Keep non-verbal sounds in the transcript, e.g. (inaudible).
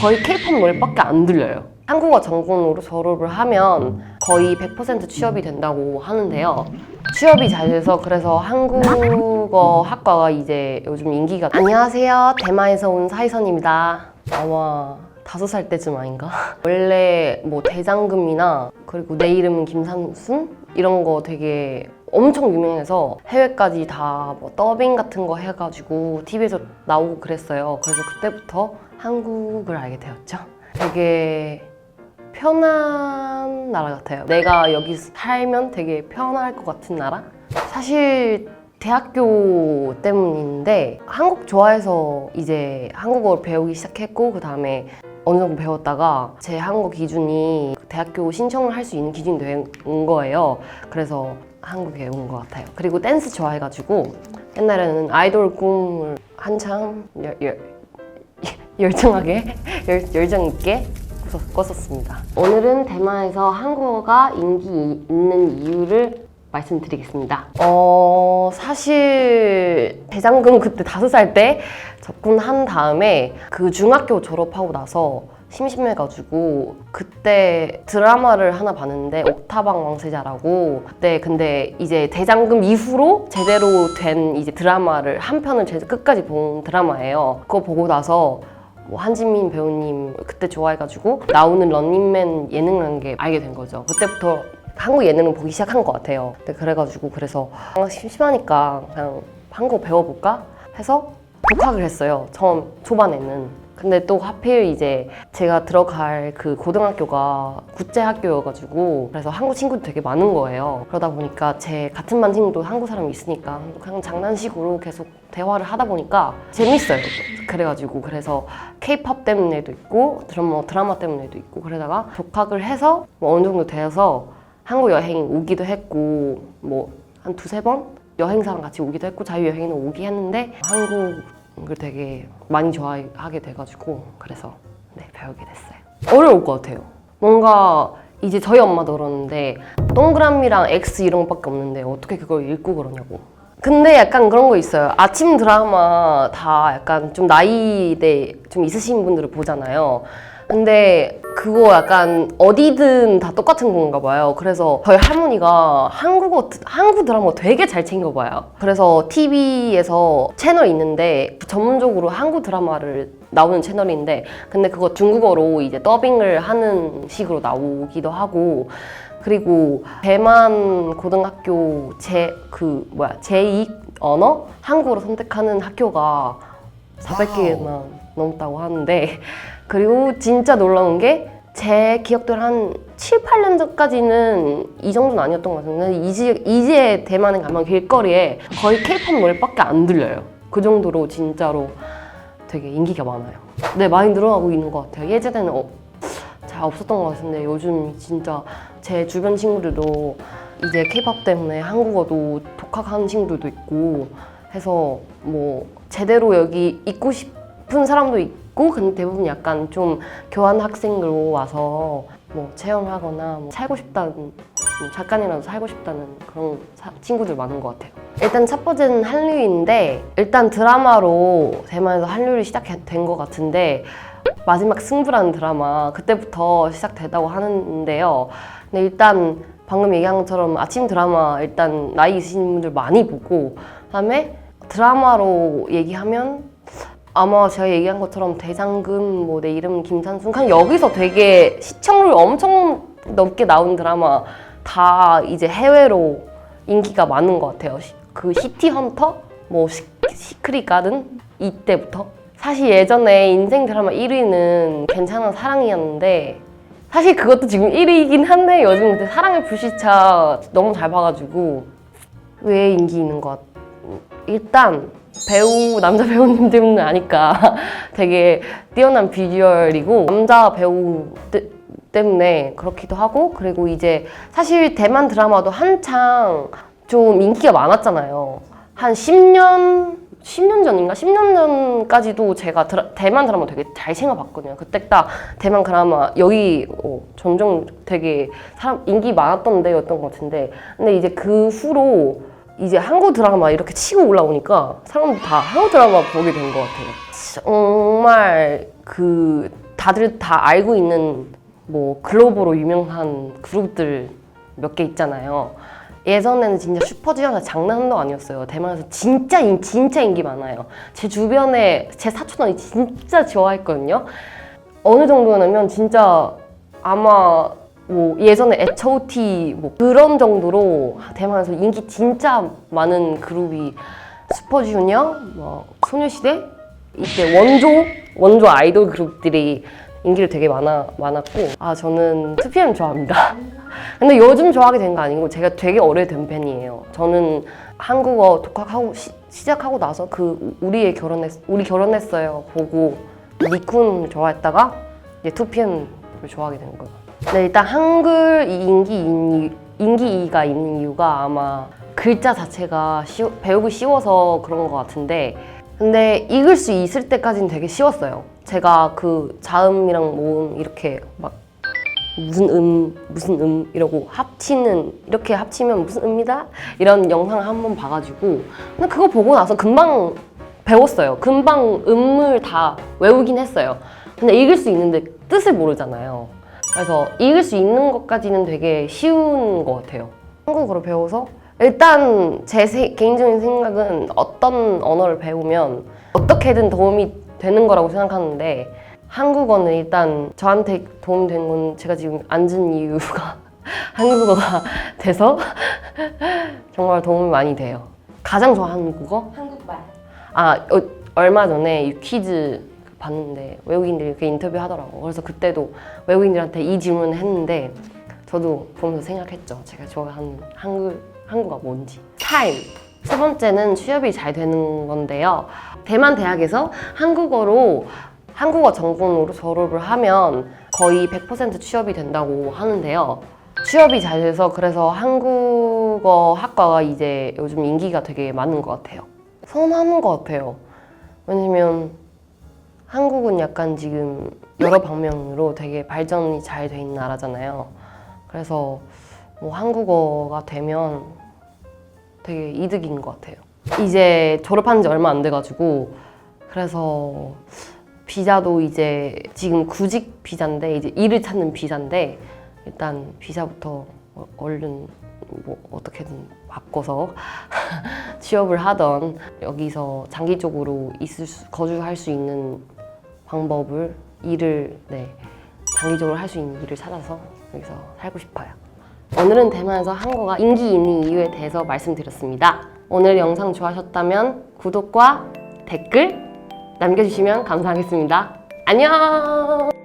거의 케이팝 노래밖에 안 들려요. 한국어 전공으로 졸업을 하면 거의 100% 취업이 된다고 하는데요. 취업이 잘 돼서 그래서 한국어 학과가 이제 요즘 인기가 안녕하세요 대만에서 온 사이선입니다. 아마 다섯 살 때쯤 아닌가? (laughs) 원래 뭐 대장금이나 그리고 내 이름은 김삼순 이런 거 되게 엄청 유명해서 해외까지 다 뭐 더빙 같은 거 해가지고 TV에서 나오고 그랬어요. 그래서 그때부터 한국을 알게 되었죠. 되게 편한 나라 같아요. 내가 여기 살면 되게 편할 것 같은 나라? 사실 대학교 때문인데 한국 좋아해서 이제 한국어를 배우기 시작했고 그 다음에 어느 정도 배웠다가 제 한국어 기준이 대학교 신청을 할 수 있는 기준이 된 거예요. 그래서 한국에 온 것 같아요. 그리고 댄스 좋아해가지고 옛날에는 아이돌 꿈을 한참 열정하게 열, 열정 있게 꿨- 꿨었습니다. 오늘은 대만에서 한국어가 인기 있는 이유를 말씀드리겠습니다. 어, 사실 대장금 그때 다섯 살 때 접근한 다음에 그 중학교 졸업하고 나서 심심해가지고 그때 드라마를 하나 봤는데 옥타방 왕세자라고 그때 근데 이제 대장금 이후로 제대로 된 이제 드라마를 한 편을 제 끝까지 본 드라마예요. 그거 보고 나서 뭐 한진민 배우님 그때 좋아해가지고 나오는 런닝맨 예능이라는 게 알게 된 거죠. 그때부터 한국 예능을 보기 시작한 것 같아요. 그래가지고 그래서 아, 심심하니까 그냥 한국어 배워볼까 해서 독학을 했어요. 처음 초반에는. 근데 또 하필 이제 제가 들어갈 그 고등학교가 국제 학교여가지고 그래서 한국 친구도 되게 많은 거예요. 그러다 보니까 제 같은 반 친구도 한국 사람이 있으니까 그냥 장난식으로 계속 대화를 하다 보니까 재밌어요. 그래가지고 그래서 케이팝 때문에도 있고 드라마 드라마 때문에도 있고 그러다가 독학을 해서 뭐 어느 정도 되어서 한국 여행 오기도 했고 뭐 한 두세 번 여행사랑 같이 오기도 했고 자유여행은 오기 했는데 한국 을 되게 많이 좋아하게 돼가지고 그래서 네 배우게 됐어요. 어려울 것 같아요. 뭔가 이제 저희 엄마도 그러는데 동그라미랑 X 이런 것밖에 없는데 어떻게 그걸 읽고 그러냐고. 근데 약간 그런 거 있어요. 아침 드라마 다 약간 좀 나이대 좀 있으신 분들을 보잖아요. 근데 그거 약간 어디든 다 똑같은 건가 봐요. 그래서 저희 할머니가 한국어, 한국 드라마 되게 잘 챙겨봐요. 그래서 TV에서 채널 있는데 전문적으로 한국 드라마를 나오는 채널인데 근데 그거 중국어로 이제 더빙을 하는 식으로 나오기도 하고 그리고 대만 고등학교 제 그 뭐야 제2 언어 한국어로 선택하는 학교가 400개나 넘었다고 하는데 그리고 진짜 놀라운 게 제 기억대로 한 7, 8년 전까지는 이 정도는 아니었던 것 같은데 이제, 이제 대만에 가면 길거리에 거의 케이팝 노래밖에 안 들려요. 그 정도로 진짜로 되게 인기가 많아요. 네, 많이 늘어나고 있는 것 같아요. 예전에는 어, 잘 없었던 것 같은데 요즘 진짜 제 주변 친구들도 이제 케이팝 때문에 한국어도 독학하는 친구들도 있고 해서 뭐 제대로 여기 있고 싶은 사람도 있고 근데 대부분 약간 좀 교환 학생으로 와서 뭐 체험하거나 뭐 살고 싶다는 뭐 잠깐이라도 살고 싶다는 그런 사- 친구들 많은 것 같아요. 일단 첫 번째는 한류인데 일단 드라마로 대만에서 한류를 시작된 것 같은데 마지막 승부라는 드라마 그때부터 시작되다고 하는데요. 근데 일단 방금 얘기한 것처럼 아침 드라마 일단 나이 있으신 분들 많이 보고 그다음에 드라마로 얘기하면 아마 제가 얘기한 것처럼 대장금 뭐 내 이름 김산순 그냥 여기서 되게 시청률 엄청 높게 나온 드라마 다 이제 해외로 인기가 많은 것 같아요. 시- 그 시티 헌터, 뭐 시, 시크릿 가든? 이때부터? 사실 예전에 인생 드라마 1위는 괜찮은 사랑이었는데 사실 그것도 지금 1위이긴 한데 요즘 사랑의 불시차 너무 잘 봐가지고 왜 인기 있는 것 같... 일단 배우 남자 배우님 때문은 아니까 (laughs) 되게 뛰어난 비주얼이고 남자 배우 때- 때문에 그렇기도 하고 그리고 이제 사실 대만 드라마도 한창 좀 인기가 많았잖아요. 한 10년 10년 전인가 10년 전까지도 제가 드라- 대만 드라마 되게 잘 챙겨봤거든요. 그때 딱 대만 드라마 여기 어, 점점 되게 사람 인기 많았던 데였던 것 같은데 근데 이제 그 후로 이제 한국 드라마 이렇게 치고 올라오니까 사람들 다 한국 드라마 보게 된 것 같아요. 정말 그 다들 다 알고 있는 뭐 글로벌로 유명한 그룹들 몇 개 있잖아요. 예전에는 진짜 슈퍼주니어가 장난도 아니었어요. 대만에서 진짜 인, 진짜 인기 많아요. 제 주변에 제 사촌 언니 진짜 좋아했거든요. 어느 정도냐면 진짜 아마 뭐 예전에 H.O.T 뭐 그런 정도로 대만에서 인기 진짜 많은 그룹이 슈퍼주니어, 뭐 소녀시대 이때 원조 원조 아이돌 그룹들이 인기를 되게 많아 많았고 아 저는 2PM 좋아합니다. (laughs) 근데 요즘 좋아하게 된 거 아니고 제가 되게 오래된 팬이에요. 저는 한국어 독학하고 시, 시작하고 나서 그 우리의 결혼했 우리 결혼했어요 보고 니쿤 좋아했다가 이제 2PM을 좋아하게 된 거예요. 네, 일단 한글 이 인기 인- 인기가 있는 이유가 아마 글자 자체가 쉬워- 배우기 쉬워서 그런 것 같은데 근데 읽을 수 있을 때까지는 되게 쉬웠어요. 제가 그 자음이랑 모음 이렇게 막 무슨 음 무슨 음 이러고 합치는 이렇게 합치면 무슨 음이다 이런 영상을 한 번 봐가지고 근데 그거 보고 나서 금방 배웠어요. 금방 음을 다 외우긴 했어요. 근데 읽을 수 있는데 뜻을 모르잖아요. 그래서 읽을 수 있는 것까지는 되게 쉬운 것 같아요. 한국어로 배워서 일단 제 세- 개인적인 생각은 어떤 언어를 배우면 어떻게든 도움이 되는 거라고 생각하는데 한국어는 일단 저한테 도움이 된건 제가 지금 앉은 이유가 (laughs) 한국어가 돼서 (laughs) 정말 도움이 많이 돼요. 가장 좋아하는 국어? 한국말. 아 어, 얼마 전에 이 퀴즈 봤는데 외국인들이 이렇게 인터뷰 하더라고. 그래서 그때도 외국인들한테 이 질문을 했는데 저도 보면서 생각했죠. 제가 좋아하는 한국 한국어 뭔지. 타임. 세 번째는 취업이 잘 되는 건데요. 대만 대학에서 한국어로 한국어 전공으로 졸업을 하면 거의 100% 취업이 된다고 하는데요. 취업이 잘 돼서 그래서 한국어 학과가 이제 요즘 인기가 되게 많은 것 같아요. 선호하는 것 같아요. 왜냐면 한국은 약간 지금 여러 방면으로 되게 발전이 잘 돼 있는 나라잖아요. 그래서 뭐 한국어가 되면 되게 이득인 것 같아요. 이제 졸업한 지 얼마 안 돼가지고 그래서 비자도 이제 지금 구직 비자인데 이제 일을 찾는 비자인데 일단 비자부터 어- 얼른 뭐 어떻게든 바꿔서 (laughs) 취업을 하던 여기서 장기적으로 있을 수, 거주할 수 있는 방법을 일을 네 장기적으로 할 수 있는 일을 찾아서 여기서 살고 싶어요. 오늘은 대만에서 한국어가 인기 있는 이유에 대해서 말씀드렸습니다. 오늘 영상 좋아하셨다면 구독과 댓글 남겨주시면 감사하겠습니다. 안녕!